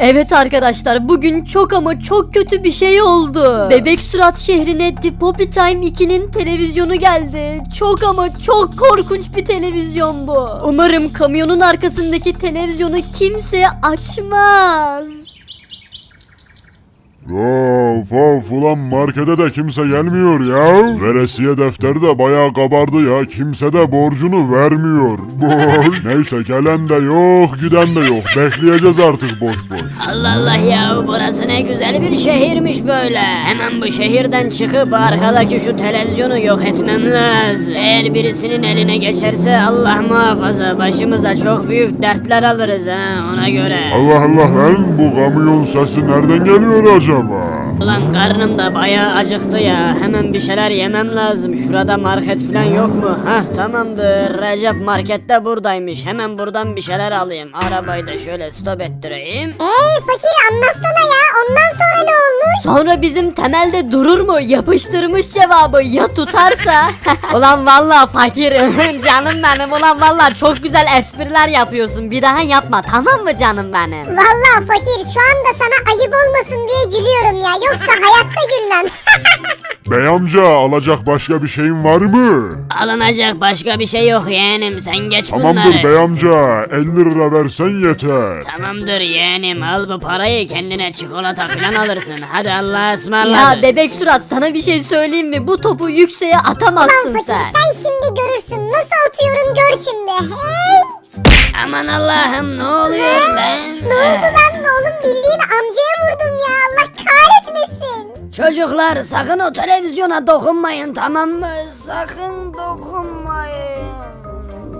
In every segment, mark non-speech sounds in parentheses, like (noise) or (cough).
Evet arkadaşlar bugün çok ama çok kötü bir şey oldu. Bebek Surat şehrine The Poppy Time 2'nin televizyonu geldi. Çok ama çok korkunç bir televizyon bu. Umarım kamyonun arkasındaki televizyonu kimse açmaz. Of of ulan markete de kimse gelmiyor ya. Veresiye defteri de bayağı kabardı ya. Kimse de borcunu vermiyor. (laughs) Boş. Neyse gelen de yok giden de yok. Bekleyeceğiz artık boş boş. Allah Allah ya burası ne güzel bir şehirmiş böyle. Hemen bu şehirden çıkıp arkadaki şu televizyonu yok etmem lazım. Eğer birisinin eline geçerse Allah muhafaza başımıza çok büyük dertler alırız ha ona göre. Allah Allah lan bu kamyon sesi nereden geliyor acaba? Cinema. Ulan karnım da bayağı acıktı ya. Hemen bir şeyler yemem lazım. Şurada market falan yok mu? Hah tamamdır. Recep markette buradaymış. Hemen buradan bir şeyler alayım. Arabayı da şöyle stop ettireyim. Hey fakir anlatsana ya ondan sonra ne olmuş? Sonra bizim temelde durur mu? Yapıştırmış cevabı ya tutarsa? (laughs) ulan valla fakir (laughs) canım benim ulan valla çok güzel espriler yapıyorsun. Bir daha yapma tamam mı canım benim? Vallahi fakir şu anda sana ayıp olmasın diye gülüyorum ya yoksa hayatta gülmem. (laughs) Bey amca alacak başka bir şeyin var mı? Alınacak başka bir şey yok yeğenim. Sen geç Tamamdır bunları. bey amca 50 lira versen yeter. Tamamdır yeğenim. Al bu parayı kendine çikolata falan alırsın. Hadi Allah'a ısmarladık. Ya bebek surat sana bir şey söyleyeyim mi? Bu topu yükseğe Lan atamazsın fakir sen. sen şimdi görürsün nasıl atıyorum gör şimdi. Hey Aman Allah'ım ne oluyor lan? ne oldu lan oğlum bildiğin amcaya vurdum ya Allah kahretmesin. Çocuklar sakın o televizyona dokunmayın tamam mı? Sakın dokunmayın.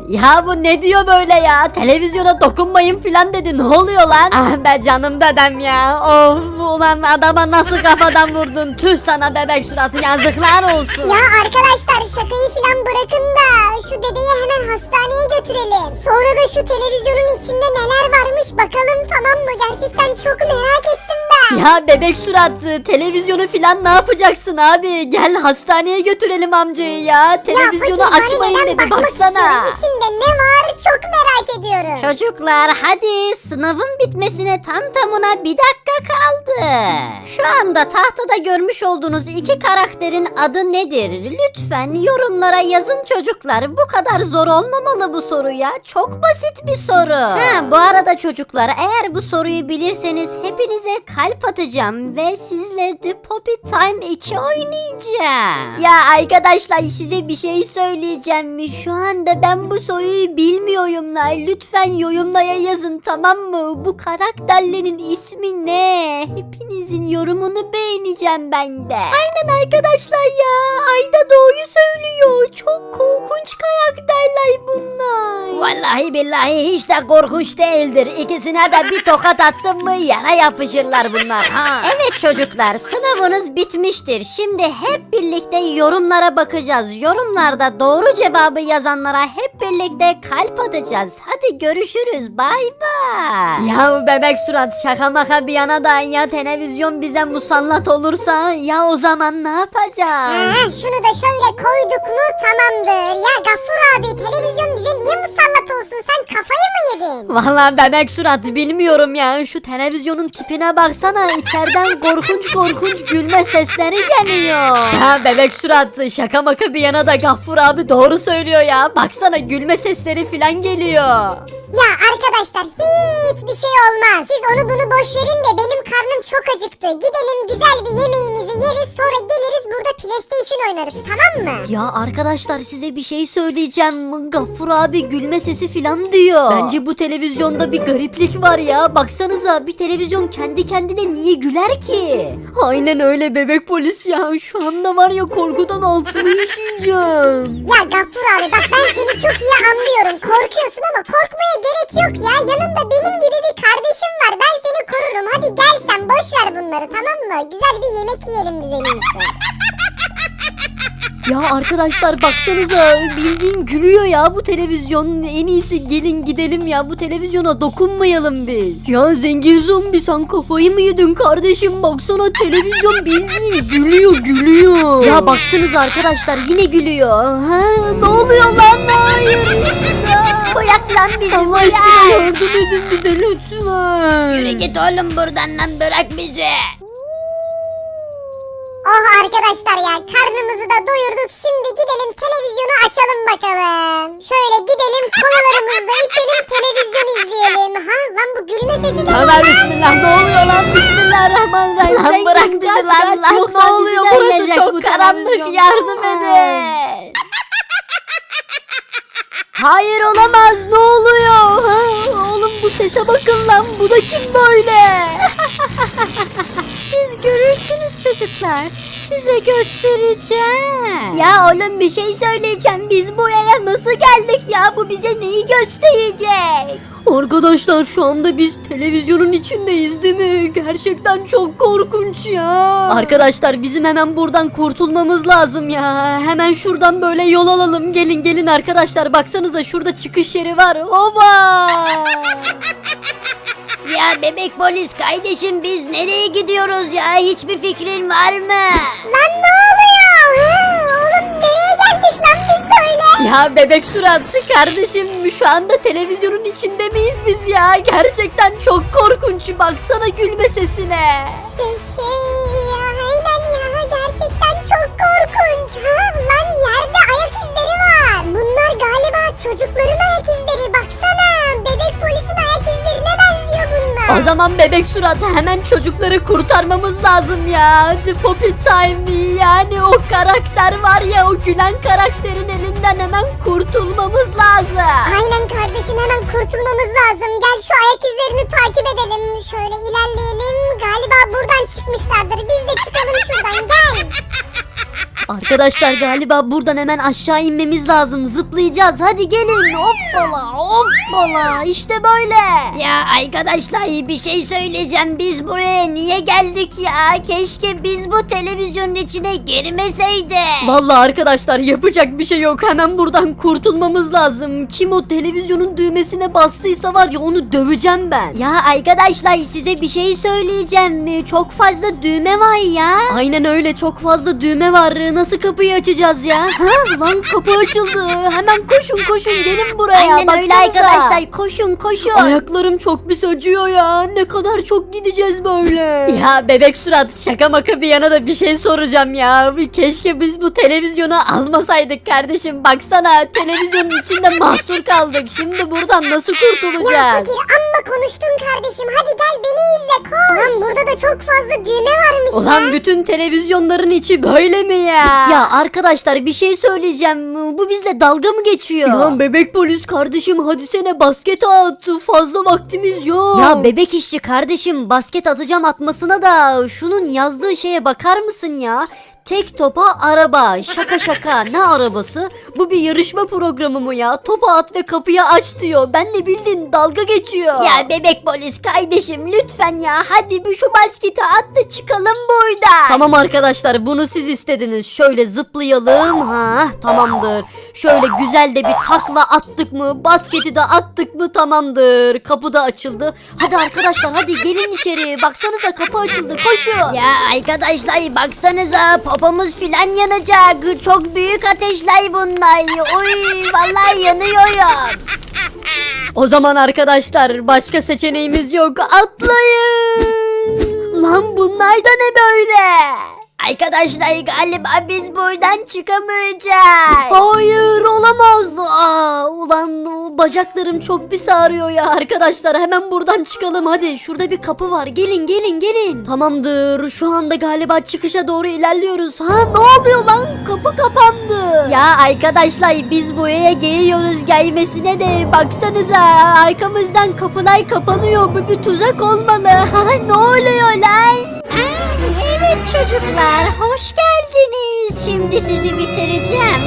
Ya bu ne diyor böyle ya? Televizyona dokunmayın filan dedi. Ne oluyor lan? Ah be canım dedem ya. Of ulan adama nasıl kafadan vurdun? Tüh sana bebek suratı yazıklar olsun. Ya arkadaşlar şakayı falan bırakın da şu dedeyi hemen hastaneye götürelim. Sonra da şu televizyonun içinde neler varmış bakalım tamam mı? Gerçekten çok merak ettim. Ya bebek suratı televizyonu filan ne yapacaksın abi? Gel hastaneye götürelim amcayı ya. Televizyonu fakir, açmayın neden dedi bakmak baksana. istiyorum. İçinde ne var çok merak ediyorum. Çocuklar hadi sınavın bitmesine tam tamına bir dakika kaldı. Şu anda tahtada görmüş olduğunuz iki karakterin adı nedir? Lütfen yorumlara yazın çocuklar. Bu kadar zor olmamalı bu soru ya. Çok basit bir soru. Ha, bu arada çocuklar eğer bu soruyu bilirseniz hepinize kalp atacağım ve sizle The Poppy Time 2 oynayacağım. Ya arkadaşlar size bir şey söyleyeceğim mi? Şu anda ben bu soruyu bilmiyorum la. Lütfen yorumlara yazın tamam mı? Bu karakterlerin ismi ne? Hepinizin yorumunu beğeneceğim ben de. Aynen arkadaşlar ya. Ayda doğru söylüyor. Çok korkunç karakterler bunlar. Vallahi billahi hiç de korkunç değildir. İkisine de bir tokat attın mı yara yapışırlar bunlar ha. Evet çocuklar sınavınız bitmiştir. Şimdi hep birlikte yorumlara bakacağız. Yorumlarda doğru cevabı yazanlara hep birlikte kalp atacağız. Hadi görüşürüz. Bay bay. Ya bebek surat şaka maka bir yana da ya televizyon bize musallat olursa ya o zaman ne yapacağız? Ha, şunu da şöyle koyduk mu tamamdır. Ya Gaffur abi televizyon bize niye musallat olsun sen kafayı mı yedin? Vallahi bebek surat bilmiyorum ya şu televizyonun tipine baksana içeriden korkunç korkunç gülme sesleri geliyor. Ya bebek surat şaka maka bir yana da Gaffur abi doğru söylüyor ya baksana gülme sesleri filan geliyor. Ya arkadaşlar hiçbir şey olmaz. Siz onu bunu boş verin de benim karnım çok acıktı. Gidelim güzel bir yemeğimizi yeriz sonra geliriz burada PlayStation oynarız tamam mı? Ya arkadaşlar size bir şey söyleyeceğim. Gaffur abi gülme sesi filan diyor. Bence bu televizyonda bir gariplik var ya. Baksanıza bir televizyon kendi kendine niye güler ki? Aynen öyle bebek polis ya. Şu anda var ya korkudan altımı üşüyeceğim. Ya Gaffur abi bak ben seni çok iyi anlıyorum. Korkuyorsun ama korkmaya gerek yok ya. Yanında benim gibi bir kardeşim var. Ben seni korurum. Hadi gel sen boş ver bunları tamam mı? Güzel bir yemek yiyelim biz en iyisi. Ya arkadaşlar baksanıza bildiğin gülüyor ya bu televizyon. En iyisi gelin gidelim ya bu televizyona dokunmayalım biz. Ya zengin zombi sen kafayı mı yedin kardeşim? Baksana televizyon bildiğin gülüyor gülüyor. Ya baksanıza arkadaşlar yine gülüyor. Ha, ne oluyor lan? Hayır. Bırak lan bizi Allah aşkına yardım edin bize lütfen. Yürü git oğlum buradan lan bırak bizi. Oh arkadaşlar ya karnımızı da doyurduk. Şimdi gidelim televizyonu açalım bakalım. Şöyle gidelim kolalarımızı da içelim televizyon izleyelim. Ha lan bu gülme sesi de Ömer bismillah ne oluyor lan bismillahirrahmanirrahim. Lan bırak bizi lan lan yoksa ne oluyor burası çok karanlık yardım edin. Hayır olamaz ne oluyor? Ha, oğlum bu sese bakın lan bu da kim böyle? (laughs) Siz görürsünüz çocuklar. Size göstereceğim. Ya oğlum bir şey söyleyeceğim biz buraya nasıl geldik ya bu bize neyi gösterecek? Arkadaşlar şu anda biz televizyonun içindeyiz değil mi? Gerçekten çok korkunç ya. Arkadaşlar bizim hemen buradan kurtulmamız lazım ya. Hemen şuradan böyle yol alalım. Gelin gelin arkadaşlar baksanıza şurada çıkış yeri var. Oba! Ya bebek polis kardeşim biz nereye gidiyoruz ya? Hiçbir fikrin var mı? Lan ne oluyor? Ha, oğlum nereye geldik lan biz böyle? Ya bebek suratlı kardeşim şu anda televizyonun içinde miyiz biz ya? Gerçekten çok korkunç baksana gülme sesine. Şey ya aynen ya gerçekten çok korkunç. Ha lan yerde ayak izleri var. Bunlar galiba çocukların ayak izleri baksana. Bebek polisin ayak izlerine benziyor bunlar. O zaman bebek suratı hemen çocukları kurtarmamız lazım ya. The Poppy Time yani o karakter var ya o gülen karakterin elinden hemen kurtulmamız lazım. Aynen kardeşim hemen kurtulmamız lazım. Gel şu ayak izlerini takip edelim. Şöyle ilerleyelim. Galiba buradan çıkmışlardır. Biz de çıkalım şuradan gel. Arkadaşlar galiba buradan hemen aşağı inmemiz lazım. Zıplayacağız. Hadi gelin. Hoppala hoppala. İşte böyle. Ya arkadaşlar bir şey söyleyeceğim. Biz buraya niye geldik ya? Keşke biz bu televizyonun içine girmeseydik. Vallahi arkadaşlar yapacak bir şey yok. Hemen buradan kurtulmamız lazım. Kim o televizyonun düğmesine bastıysa var ya onu döveceğim ben. Ya arkadaşlar size bir şey söyleyeceğim. Çok fazla düğme var ya. Aynen öyle çok fazla düğme var. Nasıl kapıyı açacağız ya? Ha lan kapı açıldı. Hemen koşun koşun gelin buraya. Aynen öyle Baksanıza. arkadaşlar koşun koşun. Ayaklarım çok pis acıyor ya. Ne kadar çok gideceğiz böyle. Ya bebek surat şaka maka bir yana da bir şey soracağım ya. Keşke biz bu televizyonu almasaydık kardeşim. Baksana televizyonun içinde mahsur kaldık. Şimdi buradan nasıl Ya kurtulacağız? fakir amma konuştun kardeşim. Hadi gel beni izle koş. Lan burada da çok fazla düğme varmış Ulan ya. bütün televizyonların içi böyle mi ya? Ya arkadaşlar bir şey söyleyeceğim. Bu bizle dalga mı geçiyor? Ya bebek polis kardeşim hadi sene basket at. Fazla vaktimiz yok. Ya bebek işçi kardeşim basket atacağım atmasına da şunun yazdığı şeye bakar mısın ya? Tek topa araba. Şaka şaka. (laughs) Ne arabası? Bu bir yarışma programı mı ya? Topa at ve kapıyı aç diyor. Ben de bildin dalga geçiyor. Ya bebek polis kardeşim lütfen ya hadi bir şu basketi at da çıkalım buradan. Tamam arkadaşlar bunu siz istediniz. Şöyle zıplayalım. Ha tamamdır. Şöyle güzel de bir takla attık mı? Basketi de attık mı? Tamamdır. Kapı da açıldı. Hadi arkadaşlar hadi gelin içeri. Baksanıza kapı açıldı. Koşun. Ya arkadaşlar baksanıza popomuz filan yanacak. Çok büyük ateşler bunlar. Oy vallahi yanıyorum. O zaman arkadaşlar başka seçeneğimiz yok. Atlayın. Lan bunlar da ne böyle? Arkadaşlar galiba biz buradan çıkamayacağız. Hayır olamaz. Aa, ulan o bacaklarım çok pis ağrıyor ya arkadaşlar. Hemen buradan çıkalım hadi. Şurada bir kapı var. Gelin gelin gelin. Tamamdır. Şu anda galiba çıkışa doğru ilerliyoruz. Ha ne oluyor lan? Kapı kapandı. Ya arkadaşlar biz buraya geliyoruz gelmesine de baksanıza arkamızdan kapılar kapanıyor. Bu bir tuzak olmalı. Ha (laughs) ne oluyor lan? Evet çocuklar hoş geldiniz. Şimdi sizi bitireceğim. (laughs)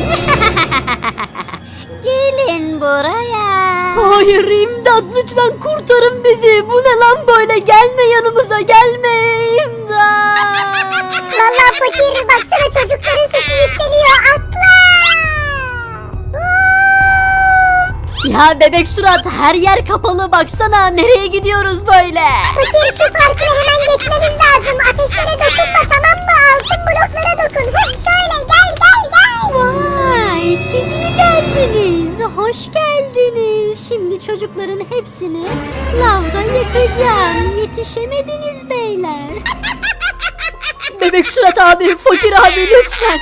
Gelin buraya. Hayır imdat lütfen kurtarın bizi. Bu ne lan böyle gelme yanımıza gelme imdat. (laughs) Vallahi fakir baksana çocukların sesi yükseliyor. Atla Ya bebek surat her yer kapalı baksana nereye gidiyoruz böyle? Fakir şu parkuru hemen geçmemiz lazım. Ateşlere dokunma tamam mı? Altın bloklara dokun. Hıh şöyle gel gel gel. Vay siz mi geldiniz? Hoş geldiniz. Şimdi çocukların hepsini lavda yakacağım. Yetişemediniz beyler. (laughs) Bebek surat abi, fakir abi lütfen.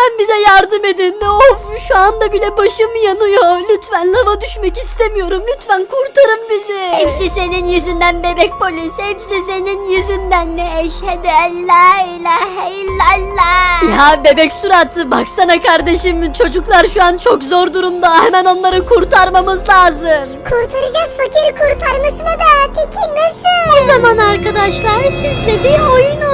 Lütfen bize yardım edin. Of şu anda bile başım yanıyor. Lütfen lava düşmek istemiyorum. Lütfen kurtarın bizi. Hepsi senin yüzünden bebek polis. Hepsi senin yüzünden. Ne eşhedü en la ilahe illallah. Ya bebek surat baksana kardeşim çocuklar şu an çok zor durumda. Hemen onları kurtarmamız lazım. Kurtaracağız fakiri kurtarmasına da. Peki nasıl? O zaman arkadaşlar sizle bir oyun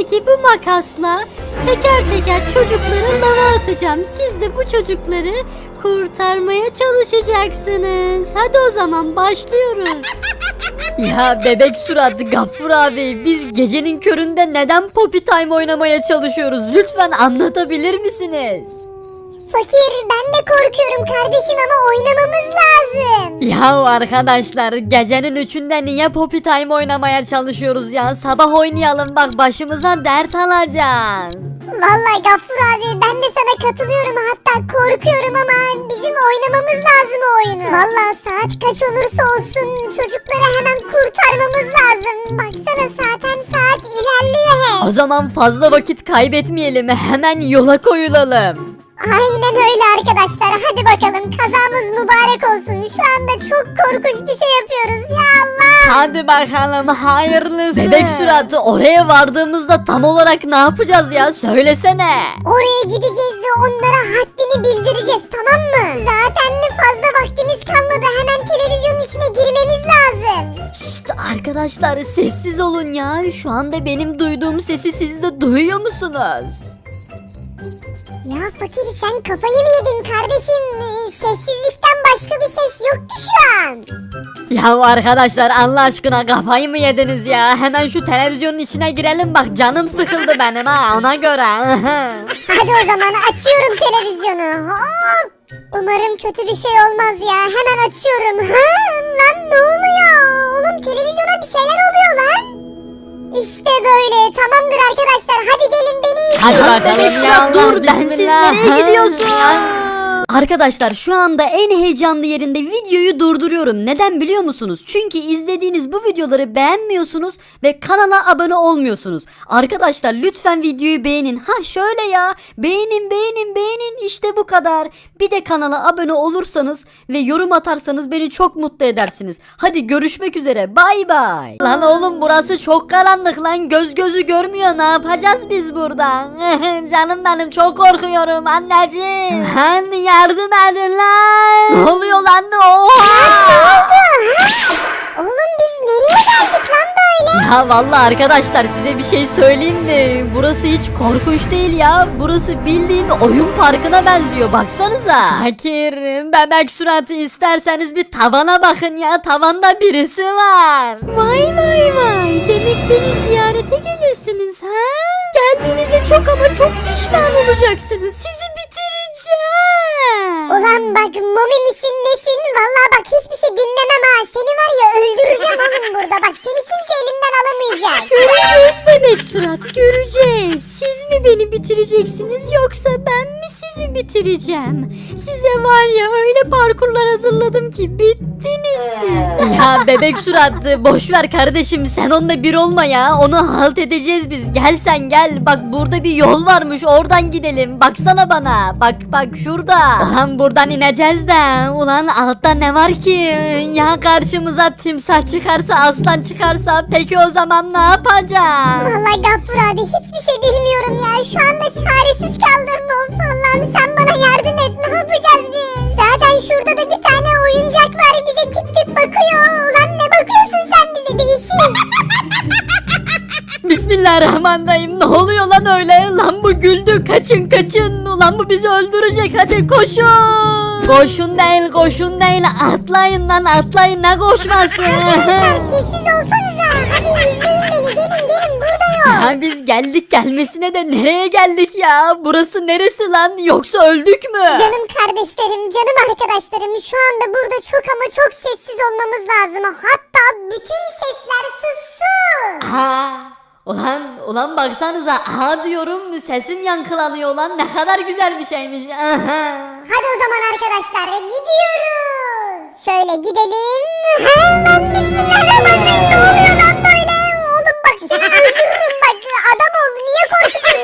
elimdeki bu makasla teker teker çocukları lava atacağım. Siz de bu çocukları kurtarmaya çalışacaksınız. Hadi o zaman başlıyoruz. (laughs) Ya bebek surat Gaffur abi biz gecenin köründe neden Poppy Time oynamaya çalışıyoruz? Lütfen anlatabilir misiniz? Fakir ben de korkuyorum kardeşim ama oynamamız lazım. Ya arkadaşlar gecenin üçünde niye Poppy Time oynamaya çalışıyoruz ya? Sabah oynayalım bak başımıza dert alacağız. Vallahi Gaffur abi ben de sana katılıyorum hatta korkuyorum ama bizim oynamamız lazım o oyunu. Vallahi saat kaç olursa olsun çocukları hemen kurtarmamız lazım. Baksana zaten saat ilerliyor hep. O zaman fazla vakit kaybetmeyelim hemen yola koyulalım. Aynen öyle arkadaşlar hadi bakalım kazamız mübarek olsun. Şu anda çok korkunç bir şey yapıyoruz ya Allah. Hadi bakalım hayırlısı. Bebek suratı oraya vardığımızda tam olarak ne yapacağız ya söylesene. Oraya gideceğiz ve onlara haddini bildireceğiz tamam mı? Zaten de fazla vaktimiz kalmadı hemen televizyonun içine girmemiz lazım. Şşt arkadaşlar sessiz olun ya. Şu anda benim duyduğum sesi siz de duyuyor musunuz? Ya fakir sen kafayı mı yedin kardeşim? Sessizlikten başka bir ses yok ki şu an. Ya arkadaşlar Allah aşkına kafayı mı yediniz ya? Hemen şu televizyonun içine girelim bak canım sıkıldı benim ha ona göre. (laughs) Hadi o zaman açıyorum televizyonu. Hop. Umarım kötü bir şey olmaz ya. Hemen açıyorum. Ha, lan ne oluyor? Oğlum televizyona bir şeyler oluyor lan. İşte böyle. Tamamdır arkadaşlar. Hadi gelin beni izleyin. Hadi bakalım dur, bensiz bismillah. nereye gidiyorsun? Arkadaşlar şu anda en heyecanlı yerinde videoyu durduruyorum. Neden biliyor musunuz? Çünkü izlediğiniz bu videoları beğenmiyorsunuz ve kanala abone olmuyorsunuz. Arkadaşlar lütfen videoyu beğenin. Ha şöyle ya. Beğenin beğenin beğenin işte bu kadar. Bir de kanala abone olursanız ve yorum atarsanız beni çok mutlu edersiniz. Hadi görüşmek üzere. Bay bay. Lan oğlum burası çok karanlık lan. Göz gözü görmüyor. Ne yapacağız biz burada? (laughs) Canım benim çok korkuyorum anneciğim. Lan yardım edin lan. Ne oluyor lan? Oha! Oğlum biz nereye geldik lan böyle? Ya vallahi arkadaşlar size bir şey söyleyeyim mi? Burası hiç korkunç değil ya. Burası bildiğin oyun parkına benziyor. Baksanıza. Fakir, bebek suratı isterseniz bir tavana bakın ya. Tavanda birisi var. Vay vay vay. Demek beni ziyarete gelirsiniz ha? Geldiğinize çok ama çok pişman olacaksınız. Sizi bitireceğim. Ulan bak Momi misin nesin? Vallahi bak hiçbir şey dinlemem ha. Seni var ya öldüreceğim oğlum burada. Bak seni kimse elimden alamayacak. Göreceğiz bebek surat göreceğiz. Siz mi beni bitireceksiniz yoksa ben mi sizi bitireceğim? Size var ya öyle parkurlar hazırladım ki bittiniz siz. Ya bebek suratlı boş ver kardeşim sen onunla bir olma ya onu halt edeceğiz biz gel sen gel bak burada bir yol varmış oradan gidelim baksana bana bak bak şurada Ulan buradan ineceğiz de ulan altta ne var ki ya karşımıza timsah çıkarsa aslan çıkarsa peki o zaman ne yapacağız Vallahi Gaffur abi hiçbir şey bilmiyorum ya. Şu anda çaresiz kaldım. Of Allah'ım sen bana yardım et. Ne yapacağız biz? Zaten şurada da bir tane oyuncak var. Bize tip tip bakıyor. Ulan ne bakıyorsun sen bize değişik. (laughs) Bismillahirrahmanirrahim ne oluyor lan öyle lan bu güldü kaçın kaçın ulan bu bizi öldürecek hadi koşun Koşun değil koşun değil atlayın lan atlayın ne koşması (laughs) sessiz olsanıza. Hadi izleyin beni. Gelin gelin burada yok. Ya biz geldik gelmesine de nereye geldik ya? Burası neresi lan? Yoksa öldük mü? Canım kardeşlerim, canım arkadaşlarım şu anda burada çok ama çok sessiz olmamız lazım. Hatta bütün sesler sussun. Ha, ulan ulan baksanıza aha diyorum sesim yankılanıyor lan ne kadar güzel bir şeymiş. Hadi o zaman arkadaşlar gidiyoruz. Şöyle gidelim. Ha, lan bismillahirrahmanirrahim. Ne oluyor lan böyle? Oğlum bak seni bak. Adam ol. Niye korkutuyorsun?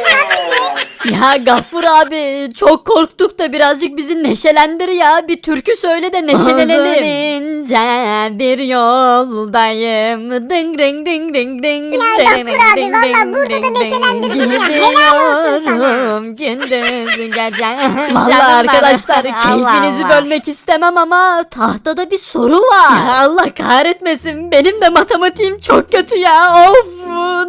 Ya Gaffur abi çok korktuk da birazcık bizi neşelendir ya. Bir türkü söyle de neşelenelim. ince bir yoldayım. Ding ding ding ding ding. Ya Gaffur abi, valla burada da neşelendirdin ya. Helal olsun sana. Gündüz gece. (laughs) Valla arkadaşlar keyfinizi bölmek istemem ama tahtada bir soru var. Allah kahretmesin benim de matematiğim çok kötü ya. Of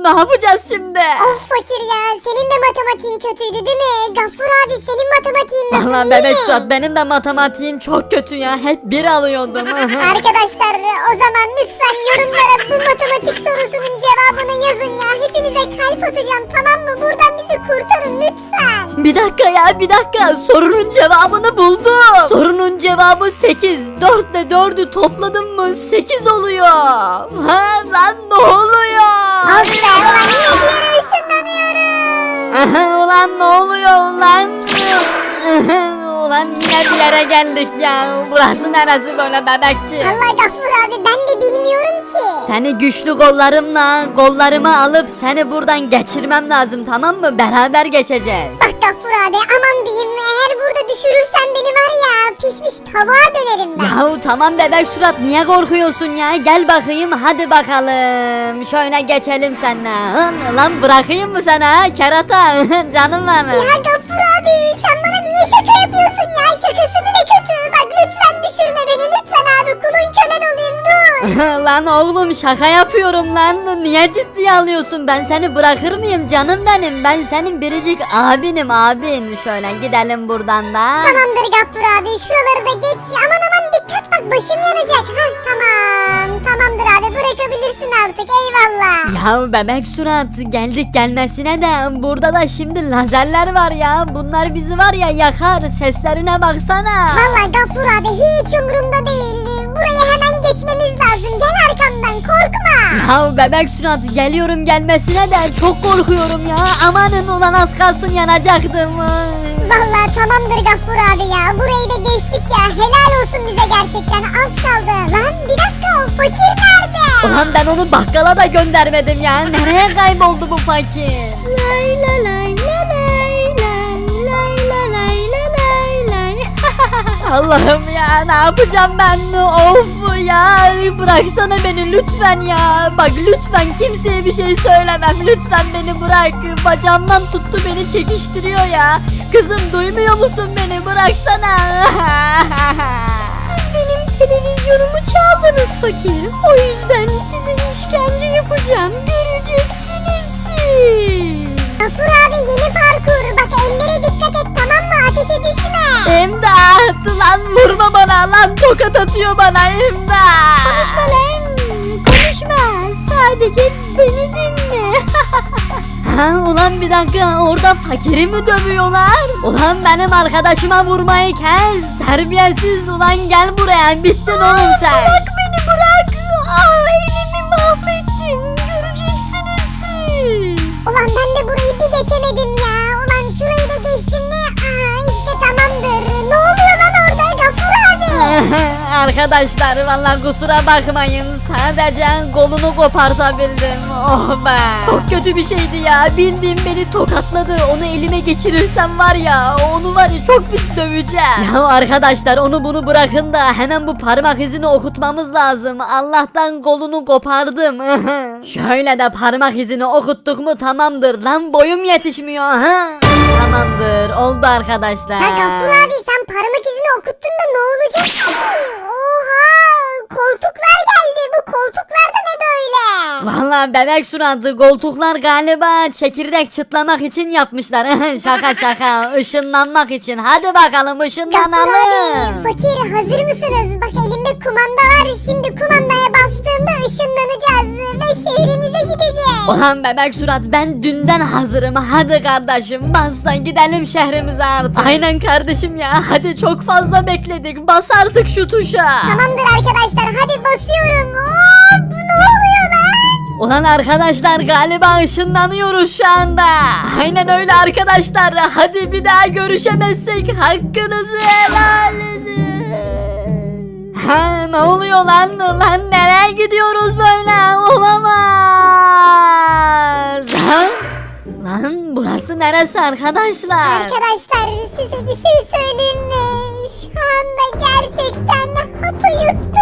ne yapacağız şimdi? Of fakir ya. Senin de matematiğin kötüydü değil mi? Gaffur abi senin matematiğin nasıl Valla iyi bebek mi? Suat benim de matematiğim çok kötü ya. Hep bir alıyordum. (laughs) (laughs) Arkadaşlar o zaman lütfen yorumlara bu matematik sorusunun cevabını yazın ya. Hepinize kalp atacağım tamam mı? Buradan bizi kurtarın lütfen. bir dakika ya bir dakika. Sorunun cevabını buldum. Sorunun cevabı 8. 4 ile 4'ü topladım mı 8 oluyor. Ha lan ne oluyor? Of be ulan ışınlanıyorum. Aha, (laughs) ulan ne oluyor lan? (laughs) ulan yine bir yere geldik ya. Burası neresi böyle bebekçi? Allah Gaffur abi ben de bilmiyorum ki. Seni güçlü kollarımla kollarıma alıp seni buradan geçirmem lazım tamam mı? Beraber geçeceğiz. Bak Gaffur abi aman diyeyim eğer burada düşürürsen tavuğa dönerim ben. Yahu tamam bebek surat niye korkuyorsun ya? Gel bakayım hadi bakalım. Şöyle geçelim seninle. Hı, Lan bırakayım mı sana kerata? Canım benim. Ya Gaffur abi sen bana niye şaka yapıyorsun ya? Şakası bile kötü. Bak lütfen düşürme beni lütfen abi. Kulun kölen olayım dur. (laughs) lan oğlum şaka yapıyorum lan. Niye ciddiye alıyorsun? Ben seni bırakır mıyım canım benim? Ben senin biricik abinim abin. Şöyle gidelim buradan da. Tamamdır Gaffur abi şuraları da geç. Aman aman dikkat bak başım yanacak. Heh tamam. Tamamdır abi bırakabilirsin artık eyvallah. Ya bebek surat geldik gelmesine de burada da şimdi lazerler var ya. Bunlar bizi var ya yakar. Seslerine baksana. Vallahi Gaffur abi hiç umurumda değil. Geçmemiz lazım. Gel arkamdan korkma. Ya bebek surat geliyorum gelmesine de çok korkuyorum ya. Amanın ulan az kalsın yanacaktım. Vallahi tamamdır Gaffur abi ya. Burayı da geçtik ya. Helal olsun bize gerçekten. Az kaldı. Lan bir dakika o fakir nerede? Ulan ben onu bakkala da göndermedim ya. Nereye kayboldu bu fakir? Allah'ım ya ne yapacağım ben? Of ya bıraksana beni lütfen ya. Bak lütfen kimseye bir şey söylemem. Lütfen beni bırak. Bacağımdan tuttu beni çekiştiriyor ya. Kızım duymuyor musun beni? Bıraksana. (laughs) Siz benim televizyonumu çaldınız fakir. O yüzden sizin işkence yapacağım. Göreceksiniz siz. Gaffur abi yeni parkur. Bak ellere dikkat et tamam mı? Ateşe düşme. İmdat lan vurma bana lan tokat atıyor bana imdat. Konuşma lan. Konuşma. Sadece beni dinle. (laughs) Ha, ulan bir dakika orada fakiri mi dövüyorlar? Ulan benim arkadaşıma vurmayı kes. Terbiyesiz ulan gel buraya bittin oğlum sen. Bırak. Geçemedim ya. Ulan şurayı da geçtim mi? Aa işte tamamdır. Ne oluyor lan orada Gaffur abi? (laughs) Arkadaşlar vallahi kusura bakmayın. Sadece kolunu kopartabildim. Oh be. Çok kötü bir şeydi ya. Bildiğim beni tokatladı. Onu elime geçirirsem var ya. Onu var ya çok pis döveceğim. Ya arkadaşlar onu bunu bırakın da hemen bu parmak izini okutmamız lazım. Allah'tan kolunu kopardım. (laughs) Şöyle de parmak izini okuttuk mu tamamdır. Lan boyum yetişmiyor. Ha? Tamamdır. Oldu arkadaşlar. Ha Gaffur abi sen parmak izini okuttun da ne olacak? (gasps) Oha koltuklar geldi. Bu koltuklar da ne böyle? Vallahi bebek suratlı koltuklar galiba çekirdek çıtlamak için yapmışlar. (laughs) şaka şaka ışınlanmak için. Hadi bakalım Gaffur ışınlanalım. abi fakir hazır mısınız? Bak elimde kumanda var. Şimdi kumandaya bastığımda ışınlanacağız ve şehrimize gideceğiz. Ulan bebek surat ben dünden hazırım. Hadi kardeşim bassan gidelim şehrimize artık. Aynen kardeşim ya. Hadi çok fazla bekledik. Bas artık şu tuşa. Tamamdır arkadaşlar hadi basıyorum. Aa, bu ne oluyor lan? Ulan arkadaşlar galiba ışınlanıyoruz şu anda. Aynen öyle arkadaşlar. Hadi bir daha görüşemezsek hakkınızı helal edin. Ha ne oluyor lan? Lan nereye gidiyoruz böyle? Olamaz. Ha? Lan burası neresi arkadaşlar? Arkadaşlar size bir şey söyleyeyim mi? Şu anda gerçekten hapı yuttuk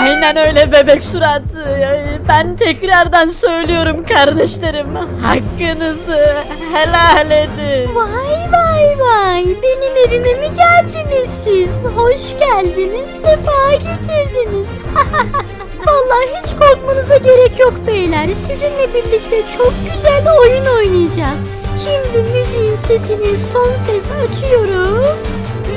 Aynen öyle bebek surat. Ben tekrardan söylüyorum kardeşlerim. Hakkınızı helal edin. Vay vay vay. Benim evime mi geldiniz siz? Hoş geldiniz. Sefa getirdiniz. (laughs) Vallahi hiç korkmanıza gerek yok beyler. Sizinle birlikte çok güzel oyun oynayacağız. Şimdi müziğin sesini son ses açıyorum.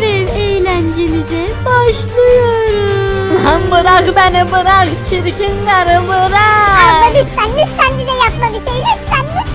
Ve eğlencemize başlıyoruz. Lan bırak beni bırak çirkinleri bırak. Abla lütfen lütfen bize yapma bir şey lütfen lütfen.